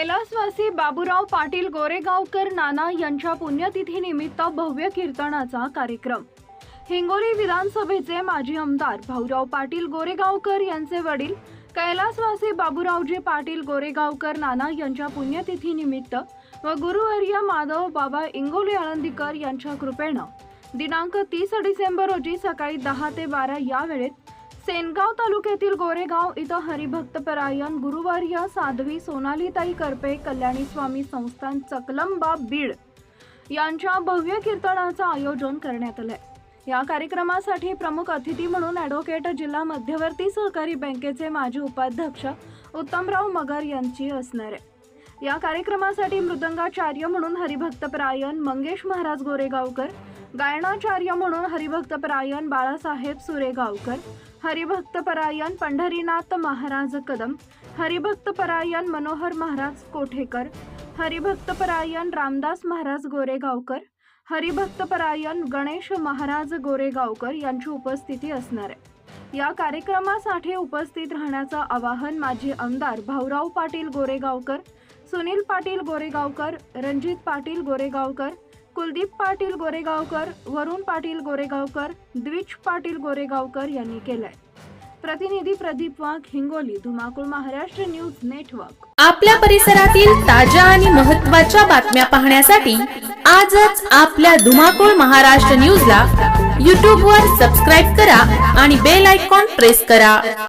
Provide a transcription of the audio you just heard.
कैलासवासी बाबूराव पाटील गोरेगावकर नाना यांच्या पुण्यतिथीनिमित्त भव्य कीर्तनाचा कार्यक्रम. हिंगोली विधानसभेचे माजी आमदार भाऊराव पाटील गोरेगावकर यांचे वडील कैलासवासी बाबूरावजी पाटील गोरेगावकर नाना यांच्या पुण्यतिथीनिमित्त व गुरुवर्य माधव बाबा इंगोली आळंदीकर यांच्या कृपेनं दिनांक तीस डिसेंबर रोजी सकाळी दहा ते बारा या वेळेत सेनगाव तालुक्यातील गोरेगाव इथं हरिभक्तपरायण गुरुवार्य साध्वी सोनालीताई करपे कल्याणी स्वामी संस्थान चकलंबा बीड यांच्या भव्य कीर्तनाचं आयोजन करण्यात आलंय. या कार्यक्रमासाठी प्रमुख अतिथी म्हणून ॲडव्होकेट जिल्हा मध्यवर्ती सहकारी बँकेचे माजी उपाध्यक्ष उत्तमराव मगर यांची असणार आहे. या कार्यक्रमासाठी मृदंगाचार्य म्हणून हरिभक्तपरायण मंगेश महाराज गोरेगावकर गायनाचार्य म्हणून हरिभक्तपरायण बाळासाहेब सुरेगावकर हरिभक्तपरायण पंढरीनाथ महाराज कदम हरिभक्तपरायण मनोहर महाराज कोठेकर हरिभक्तपरायण रामदास महाराज गोरेगावकर हरिभक्तपरायण गणेश महाराज गोरेगावकर यांची उपस्थिती असणार आहे. या कार्यक्रमासाठी उपस्थित राहण्याचं आवाहन माजी आमदार भाऊराव पाटील गोरेगावकर सुनील पाटील गोरेगावकर रणजित पाटील गोरेगावकर कुलदीप पाटील गोरेगावकर वरुण पाटील गोरेगावकर द्विज पाटील गोरेगावकर यांनी केलंय. प्रतिनिधी प्रदीप वाघ हिंगोली धुमाकूळ महाराष्ट्र न्यूज नेटवर्क. आपल्या परिसरातील ताज्या आणि महत्त्वाच्या बातम्या पाहण्यासाठी आजच आपल्या धुमाकूळ महाराष्ट्र न्यूजला यूट्यूबवर सबस्क्राईब करा आणि बेल आयकॉन प्रेस करा.